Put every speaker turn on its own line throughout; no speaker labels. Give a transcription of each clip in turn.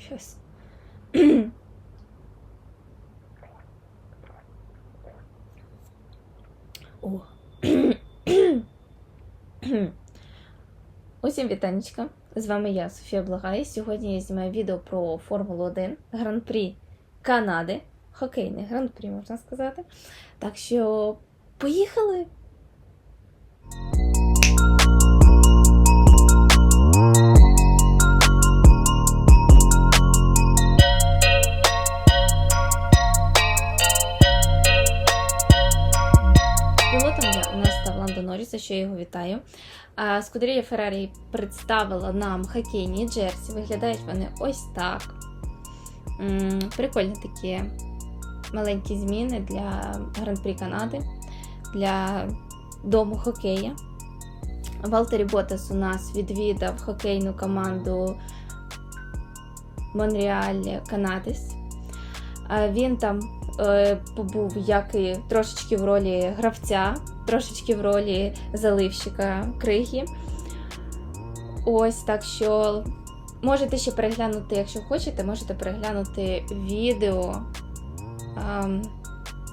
Щас. О. Усім вітанечка. З вами я, Софія Благай. Сьогодні я знімаю відео про Формулу 1 Гран-прі Канади. Хокейний гран-прі, можна сказати. Так що поїхали! За що я його вітаю. Скудерія Феррарі представила нам хокейні джерсі. Виглядають вони ось так. Прикольні такі маленькі зміни для Гран-прі Канади, для дому хокея. Валтері Ботас у нас відвідав хокейну команду Монреаль Канадес. А Він там е, побув як і трошечки в ролі гравця, трошечки в ролі заливщика криги. Ось так що можете ще переглянути, якщо хочете, можете переглянути відео ем,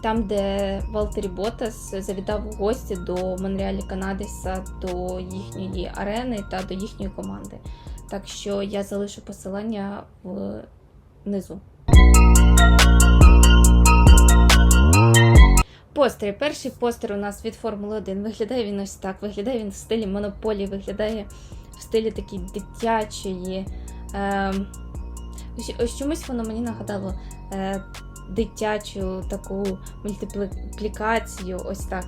там, де Валтері Ботас завітав у гості до Монреалі Канадеса, до їхньої арени та до їхньої команди. Так що я залишу посилання внизу. Постери. Перший постер у нас від Формули 1. Виглядає він ось так. Виглядає він в стилі монополії, виглядає в стилі такій дитячої. Е, ось, чомусь воно мені нагадало е, дитячу таку мультиплікацію. Ось так.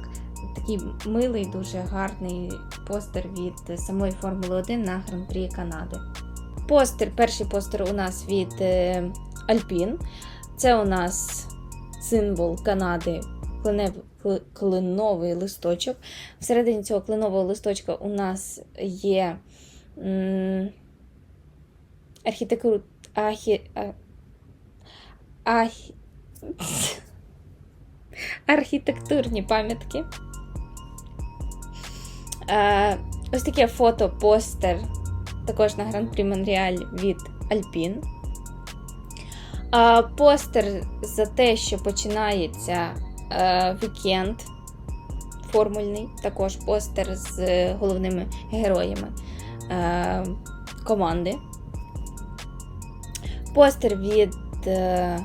Такий милий, дуже гарний постер від самої Формули 1 на Гран-прі Канади. Постер, перший постер у нас від е, Alpine. Це у нас символ Канади клинев, кли- клиновий листочок. Всередині цього клинового листочка у нас є архітектур, ахі, а, ахі, архітектурні пам'ятки. Ось таке фото, постер також на Гран-прі Монреаль від Alpine. А, постер за те, що починається вікенд формульний, також постер з головними героями е, команди. Постер від е,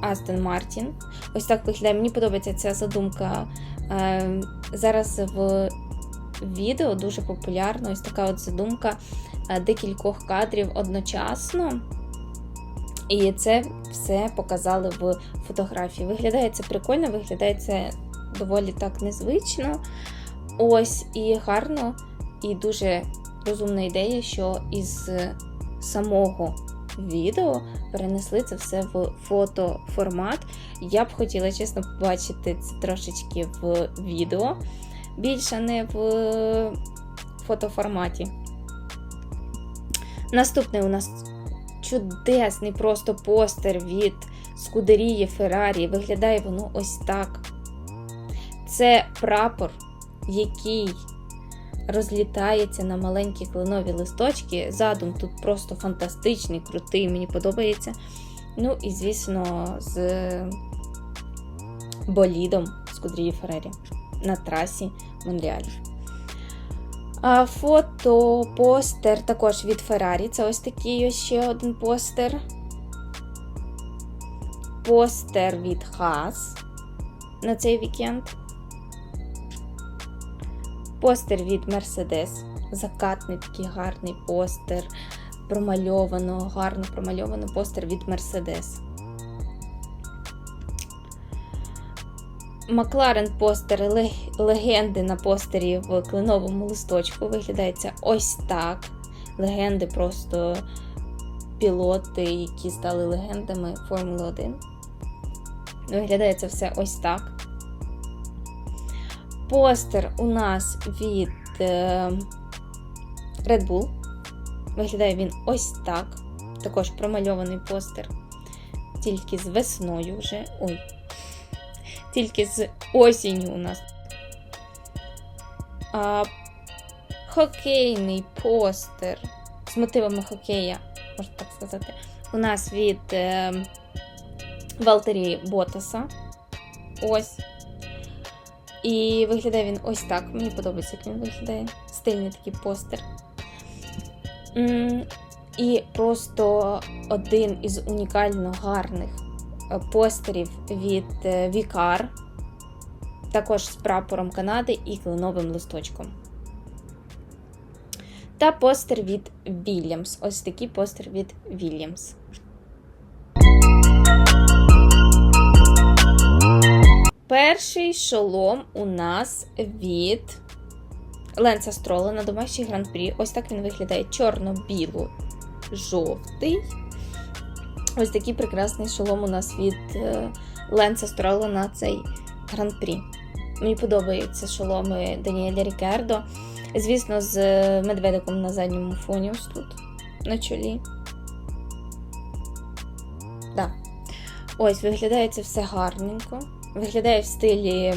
Астон Мартін. Ось так виглядає. Мені подобається ця задумка. Е, зараз в відео дуже популярна ось така от задумка е, декількох кадрів одночасно. І це все показали в фотографії. Виглядає це прикольно, виглядає це доволі так незвично. Ось і гарно, і дуже розумна ідея, що із самого відео перенесли це все в фотоформат. Я б хотіла, чесно, побачити це трошечки в відео, більше не в фотоформаті. Наступний у нас чудесний просто постер від Скудерії Феррарі. Виглядає воно ось так. Це прапор, який розлітається на маленькі кленові листочки. Задум тут просто фантастичний, крутий, мені подобається. Ну і, звісно, з болідом Скудерії Феррарі на трасі Монреаль. Фото, постер також від Феррарі. Це ось такий ще один постер. Постер від Хас на цей вікенд. Постер від Мерседес. Закатний такий гарний постер. Промальовано, гарно промальовано постер від Мерседес. Макларен постер легенди на постері в кленовому листочку. Виглядає це ось так. Легенди просто пілоти, які стали легендами Формули 1. Виглядає це все ось так. Постер у нас від е, Red Bull. Виглядає він ось так. Також промальований постер. Тільки з весною вже. Ой, тільки з осінню у нас. А, хокейний постер з мотивами хокея можна так сказати. У нас від е, Валтері Ботаса. Ось. І виглядає він ось так. Мені подобається, як він виглядає. Стильний такий постер. І просто один із унікально гарних постерів від е, Вікар. Також з прапором Канади і кленовим листочком. Та постер від Williams. Ось такий постер від Williams. Перший шолом у нас від Ленса Строла на домашній гран-прі. Ось так він виглядає чорно-біло-жовтий. Ось такий прекрасний шолом у нас від е, Ленса Строла на цей гран-прі. Мені подобаються шоломи Даніеля Рікердо. Звісно, з медведиком на задньому фоні ось тут, на чолі. Да. Ось, виглядає це все гарненько. Виглядає в стилі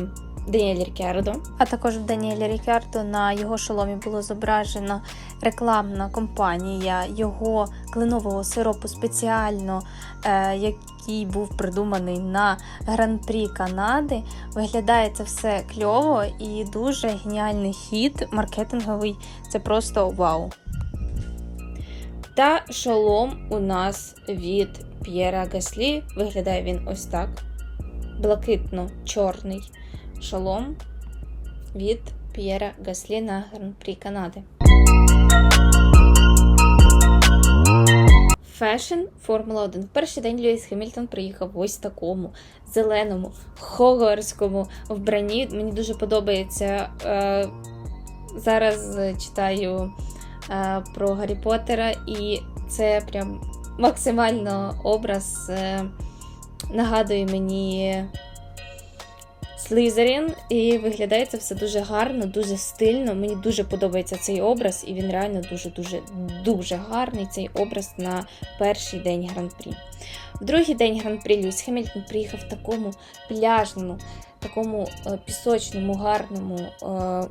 Даніель Рікердо. А також в Даніеля Рікердо на його шоломі було зображена рекламна кампанія його кленового сиропу спеціально, е, який був придуманий на гран-прі Канади. Виглядає це все кльово і дуже геніальний хід маркетинговий. Це просто вау. Та шолом у нас від П'єра Гаслі. Виглядає він ось так. Блакитно-чорний шолом від П'єра Гаслі на Гран-прі Канади. Фешн Формула 1. В перший день Льюіс Хемільтон приїхав в ось такому зеленому, хогвартському вбранні. Мені дуже подобається. Е, зараз читаю е, про Гаррі Поттера, і це прям максимально образ е, нагадує мені Слизерін, і виглядає це все дуже гарно, дуже стильно. Мені дуже подобається цей образ, і він реально дуже-дуже дуже гарний цей образ на перший день гран-прі. В другий день гран-прі Льюіс Хемільтон приїхав в такому пляжному, такому е, пісочному, гарному е,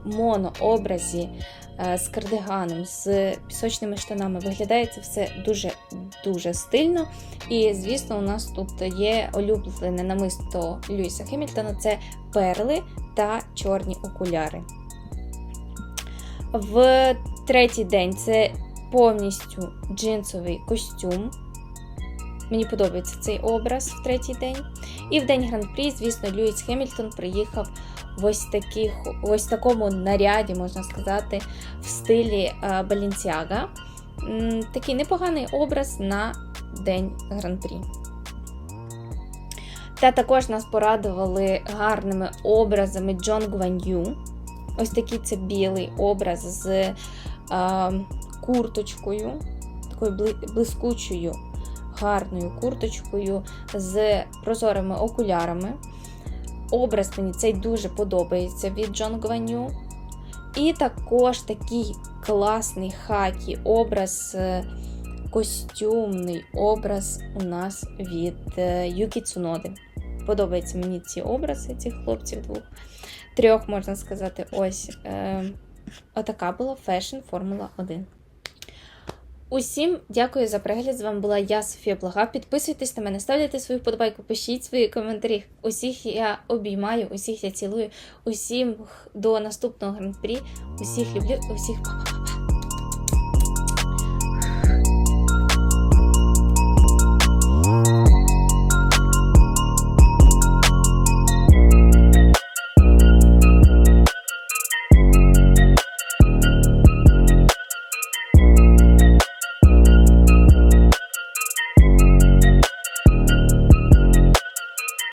монообразі е, з кардиганом, з пісочними штанами. Виглядає це все дуже-дуже стильно. І, звісно, у нас тут є улюблене намисто Льюіса Хемільтона це перли та чорні окуляри. В третій день це повністю джинсовий костюм. Мені подобається цей образ в третій день. І в день гран-прі, звісно, Льюіс Хемільтон приїхав в ось, таких, в ось такому наряді, можна сказати, в стилі Балінсіага. Такий непоганий образ на день гран-прі. Та також нас порадували гарними образами Джон Гван'ю. Ось такий це білий образ з е, курточкою, такою блискучою, гарною курточкою, з прозорими окулярами. Образ мені цей дуже подобається від Джон Гван'ю. І також такий класний хакі образ, костюмний образ у нас від Юкі Цуноди. Подобаються мені ці образи цих хлопців двох. Трьох, можна сказати, ось е, отака була фешн Формула 1. Усім дякую за перегляд. З вами була я, Софія Блага. Підписуйтесь на мене, ставляйте свою вподобайку, пишіть свої коментарі. Усіх я обіймаю, усіх я цілую, усім до наступного гран-прі. Усіх люблю, усіх па-па-па.